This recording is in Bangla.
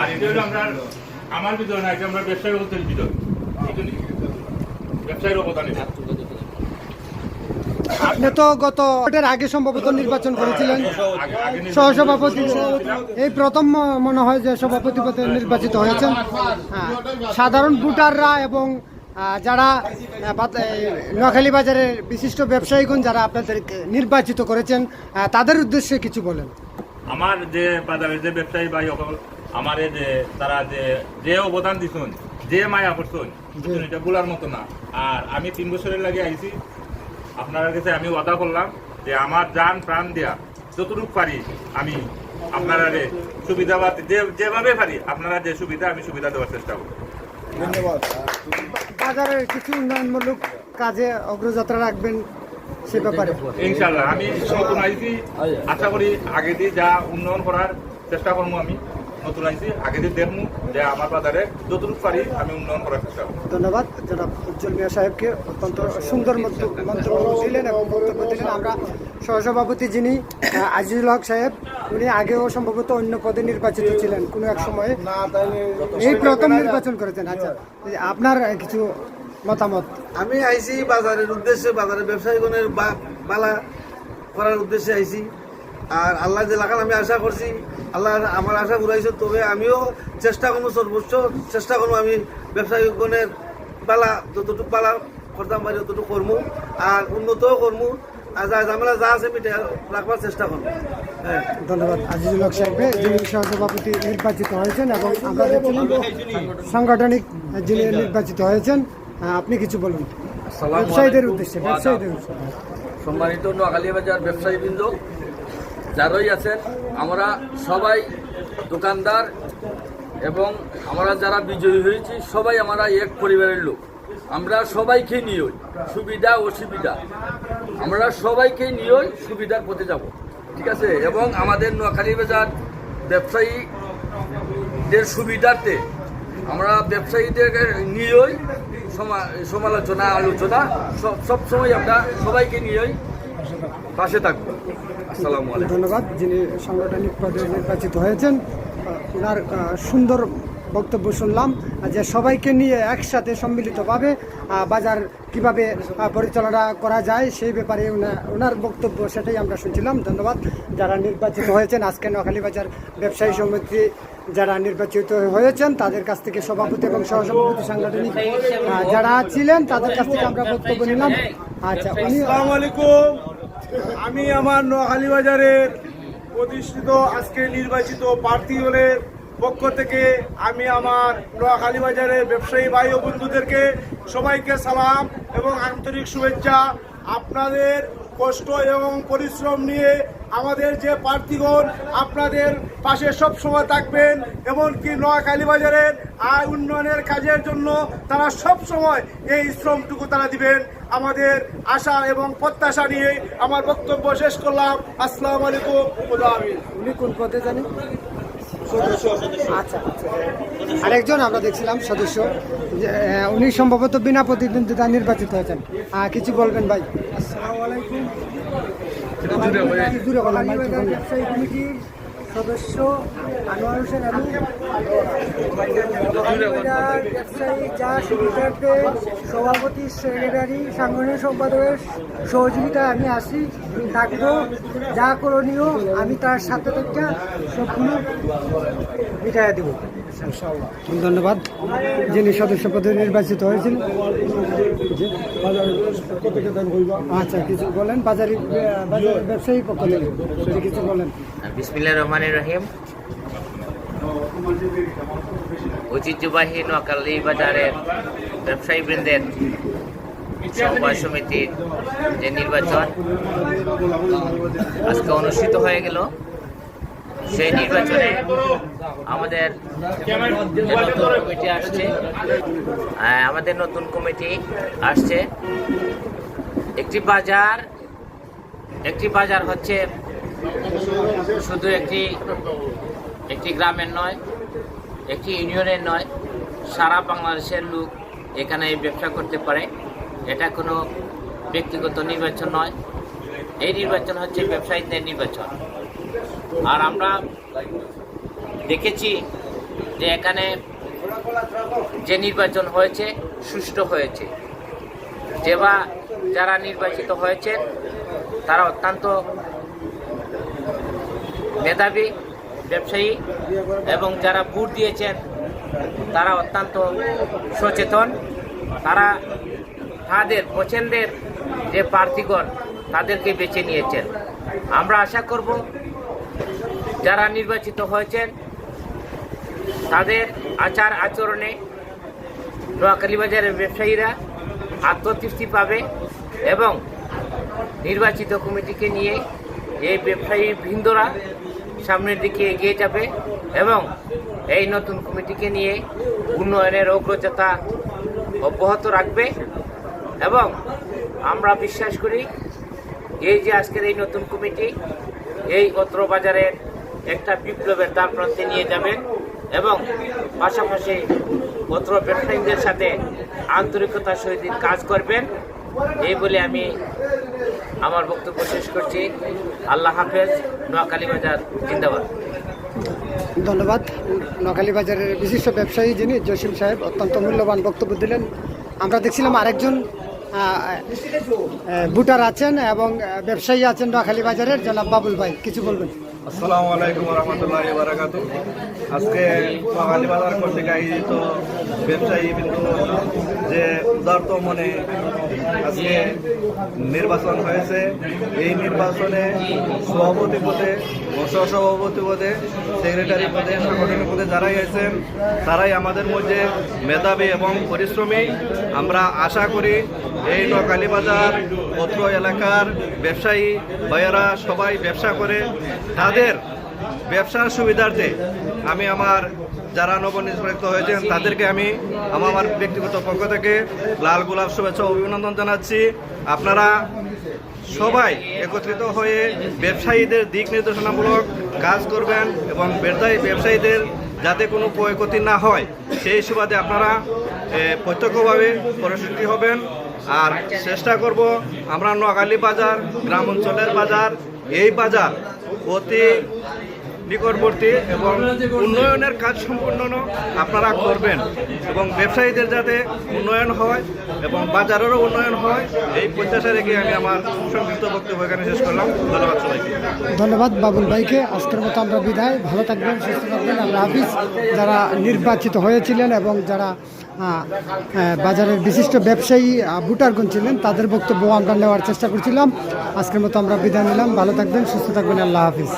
আর এটা হলো আমরা আমার না এটা আমরা ব্যবসায়ীর অবদান আপনি তো গত ভোটের আগে সম্ভবত নির্বাচন করেছিলেন। সহসভাপতি এই প্রথম মনে হয় যে সভাপতি পদে নির্বাচিত হয়েছেন। হ্যাঁ। সাধারণ ভোটাররা এবং যারা নোয়াখালী বাজারের বিশিষ্ট ব্যবসায়ীগণ যারা আপনাদের নির্বাচিত করেছেন তাদের উদ্দেশ্যে কিছু বলেন। আমার যে বাজারের যে ব্যবসায়ী ভাই আমার যে তারা যে যে অবদান দিছুন যে মায়া করছুন এটা বলার মতো না। আর আমি তিন বছরের লাগে আইছি। আপনার কাছে আমি ওয়াদা করলাম যে আমার যান প্রাণ দেয়া যতটুকু পারি আমি আপনারা যে সুবিধা বা যে যেভাবে পারি আপনারা যে সুবিধা আমি সুবিধা দেওয়ার চেষ্টা করব। বাজারের কিছু উন্নয়নমূলক কাজে অগ্রযাত্রা রাখবেন সে ব্যাপারে। ইনশাল্লাহ আমি নতুন আইছি। আশা করি আগে দিয়ে যা উন্নয়ন করার চেষ্টা করব আমি। নতুন আইছি আগে দিয়ে দেখব যে আমার বাজারে যতটুকু পারি আমি উন্নয়ন করার চেষ্টা করব। ধন্যবাদ। জনাব উজ্জ্বল মিয়া সাহেবকে অত্যন্ত সুন্দর মন্ত- মন্তব্য দিলেন এবং বক্তব্য দিলেন। আমরা সহসভাপতি যিনি আজিজুল হক সাহেব উনি আগেও সম্ভবত অন্য পদে নির্বাচিত ছিলেন। কোনো এক সময়ে এই প্রথম নির্বাচন করেছেন। আচ্ছা আপনার কিছু মতামত? আমি আইছি বাজারের উদ্দেশ্যে বাজারের ব্যবসায়ীগণের বা- বালা করার উদ্দেশ্যে আইছি। আর আল্লাহ যে লাগান আমি আশা করছি আল্লাহ আমার আশা ঘুরাইছে তবে আমিও চেষ্টা করব সর্বোচ্চ। চেষ্টা করব আমি ব্যবসায়ীগণের পালা যতটুকু পালা করতাম পারি ততটুকু করব আর উন্নতও করব। আর যা ঝামেলা যা আছে আমি এটা রাখবার চেষ্টা করব। হ্যাঁ। ধন্যবাদ। আজিজুল হক সাহেবকে যিনি সহসভাপতি নির্বাচিত হয়েছেন এবং আমরা দেখছিলাম সাংগঠনিক যিনি নির্বাচিত হয়েছেন আপনি কিছু বলুন। ব্যবসায়ীদের। উদ্দেশ্যে ব্যবসায়ীদের উদ্দেশ্যে। সম্মানিত নোয়াখালী বাজার ব্যবসায়ীবৃন্দ যারাই আছেন, আমরা সবাই দোকানদার এবং আমরা যারা বিজয়ী হয়েছি, সবাই আমরা এক পরিবারের লোক। আমরা সবাইকে নিয়ে সুবিধা, অসুবিধা, আমরা সবাইকে নিয়ে সুবিধার পথে যাব। ঠিক আছে? এবং আমাদের নোয়াখালী বাজার ব্যবসায়ীদের সুবিধার্থে আমরা ব্যবসায়ীদের নিয়েই সমালোচনা, আলোচনা, সব, সবসময় আমরা সবাইকে নিয়েই পাশে থাকব। আসসালামু আলাইকুম। ধন্যবাদ। যিনি সাংগঠনিক পদে নির্বাচিত হয়েছেন ওনার সুন্দর বক্তব্য শুনলাম। যে সবাইকে নিয়ে একসাথে সম্মিলিতভাবে বাজার কীভাবে পরিচালনা করা যায় সেই ব্যাপারে ওনা- ওনার বক্তব্য সেটাই আমরা শুনছিলাম। ধন্যবাদ। যারা নির্বাচিত হয়েছেন আজকে নোয়াখালী বাজার ব্যবসায়ী সমিতি যারা নির্বাচিত হয়েছেন তাদের কাছ থেকে সভাপতি এবং সহসভাপতি সাংগঠনিক যারা ছিলেন তাদের কাছ থেকে আমরা বক্তব্য নিলাম। আচ্ছা উনি আসসালামু আলাইকুম। আমি আমার নোয়াখালী বাজারের প্রতিষ্ঠিত আজকে নির্বাচিত প্রার্থী হলের পক্ষ থেকে আমি আমার নোয়াখালী বাজারের ব্যবসায়ী ভাই ও বন্ধুদেরকে সবাইকে সালাম এবং আন্তরিক শুভেচ্ছা। আপনাদের কষ্ট এবং পরিশ্রম নিয়ে আমাদের যে প্রার্থীগণ আপনাদের পাশে সব সময় থাকবেন এমনকি নোয়াখালী বাজারের আয় উন্নয়নের কাজের জন্য তারা সব সময় এই শ্রমটুকু তারা দিবেন। আমাদের আশা এবং প্রত্যাশা নিয়ে আমার বক্তব্য শেষ করলাম। আসসালামু আলাইকুম। খুদা হাফিজ। উনি কোন পদে জানি আচ্ছা আচ্ছা। আরেকজন আমরা দেখছিলাম সদস্য। যে, উনি সম্ভবত বিনা প্রতিদ্বন্দ্বিতা নির্বাচিত হয়েছেন। কিছু বলবেন ভাই? বলেন, মাইক্রোফোন। ব্যবসায়ী কমিটির সদস্য আনোয়ার হোসেন বাজার ব্যবসায়ী যা সুবিধার্থে সভাপতি সেক্রেটারি সাংগঠনিক সম্পাদকের সহযোগিতায় আমি আসি থাকব যা করণীয় আমি তার সাথে থেকে সবগুলো মিটাইয়া দেবো। ধন্যবাদ। যিনি সদস্য পদে নির্বাচিত হয়েছেন। আচ্ছা কিছু বলেন। বাজারি বাজার ব্যবসায়ী পক্ষ থেকে কিছু বলেন। বিসমিল্লাহ রহমানির রহিম। ঐতিহ্যবাহী নোয়াখালী বাজারের ব্যবসায়ী বৃন্দের সমবায় সমিতির যে নির্বাচন আজকে অনুষ্ঠিত হয়ে গেল। সেই নির্বাচনে আমাদের নতুন কমিটি আসছে আমাদের নতুন কমিটি আসছে। একটি বাজার একটি বাজার হচ্ছে শুধু একটি একটি গ্রামের নয়, একটি ইউনিয়নের নয়, সারা বাংলাদেশের লোক এখানে ব্যবসা করতে পারে। এটা কোনো ব্যক্তিগত নির্বাচন নয়। এই নির্বাচন হচ্ছে ব্যবসায়ীদের নির্বাচন। আর আমরা দেখেছি যে এখানে যে নির্বাচন হয়েছে, সুষ্ঠু হয়েছে। যে বা যারা নির্বাচিত হয়েছেন তারা অত্যন্ত মেধাবী, ব্যবসায়ী এবং যারা ভোট দিয়েছেন, তারা অত্যন্ত সচেতন। তারা তাদের পছন্দের যে প্রার্থীগণ, তাদেরকে বেছে নিয়েছেন। আমরা আশা করব যারা নির্বাচিত হয়েছেন, তাদের আচার আচরণে নোয়াখালী বাজারের ব্যবসায়ীরা আত্মতৃপ্তি পাবে এবং নির্বাচিত কমিটিকে নিয়ে এই ব্যবসায়ী বৃন্দরা সামনের দিকে এগিয়ে যাবে এবং এই নতুন কমিটিকে নিয়ে উন্নয়নের অগ্রযাত্রা অব্যাহত রাখবে এবং আমরা বিশ্বাস করি, এই যে আজকের এই নতুন কমিটি এই অত্র বাজারের একটা বিপ্লবের দ্বার প্রান্তে নিয়ে যাবেন এবং পাশাপাশি অত্র ব্যবসায়ীদের সাথে আন্তরিকতার সহিত কাজ করবেন। এই বলে আমি আমার বক্তব্য শেষ করছি। আল্লাহ হাফেজ, নোয়াখালী বাজার, জিন্দাবাদ। ধন্যবাদ। নোয়াখালী বাজারের বিশিষ্ট ব্যবসায়ী যিনি জসিম সাহেব, অত্যন্ত মূল্যবান বক্তব্য দিলেন। আমরা দেখছিলাম আরেকজন ভোটার আছেন এবং ব্যবসায়ী আছেন নোয়াখালী বাজারের, জনাব বাবুল ভাই, কিছু বলবেন? আসসালামু আলাইকুম রহমতুল্লাহ বারাকাতু আজকে বাঙালি বাজার কর্তৃক আয়োজিত ব্যবসায়ী বিন্দু যে উদার্ত মনে আজকে নির্বাচন হয়েছে। এই নির্বাচনে সভাপতি পদে সহসভাপতি পদে সেক্রেটারি পদে, সাংগঠনিক পদে যারাই আছেন, তারাই আমাদের মধ্যে মেধাবী এবং পরিশ্রমী। আমরা আশা করি এই নোয়াখালী বাজার পত্র এলাকার ব্যবসায়ী ভাইয়েরা সবাই ব্যবসা করে তাদের ব্যবসার সুবিধার্থে আমি আমার যারা নবনির্বাচিত হয়েছেন, তাদেরকে আমি আমার ব্যক্তিগত পক্ষ থেকে লাল গোলাপ শুভেচ্ছা অভিনন্দন জানাচ্ছি। আপনারা সবাই একত্রিত হয়ে ব্যবসায়ীদের দিক নির্দেশনামূলক কাজ করবেন এবং ব্যবসায়ী ব্যবসায়ীদের যাতে কোনো ক্ষয়ক্ষতি না হয়, সেই সুবাদে আপনারা প্রত্যক্ষভাবে পরিস্থিতি হবেন। আর চেষ্টা করব, আমরা নোয়াখালী বাজার, গ্রাম অঞ্চলের বাজার, এই বাজার অতি নিকটবর্তী এবং উন্নয়নের কাজ সম্পূর্ণ আপনারা করবেন এবং ব্যবসায়ীদের যাতে উন্নয়ন হয় এবং বাজারেরও উন্নয়ন হয়, এই প্রত্যাশা রেখে আমি আমার সংক্ষিপ্ত বক্তব্য এখানে শেষ করলাম। ধন্যবাদ সবাইকে। ধন্যবাদ বাবুল ভাইকে। আজকের মতো আমরা বিদায়। ভালো থাকবেন, সুস্থ থাকবেন। আল্লাহ হাফিজ। যারা নির্বাচিত হয়েছিলেন এবং যারা বাজারের বিশিষ্ট ব্যবসায়ী বুটারগুন ছিলেন। তাদের বক্তব্য আমরা নেওয়ার চেষ্টা করছিলাম। আজকের মতো আমরা বিদায় নিলাম। ভালো থাকবেন, সুস্থ থাকবেন। আল্লাহ হাফিজ।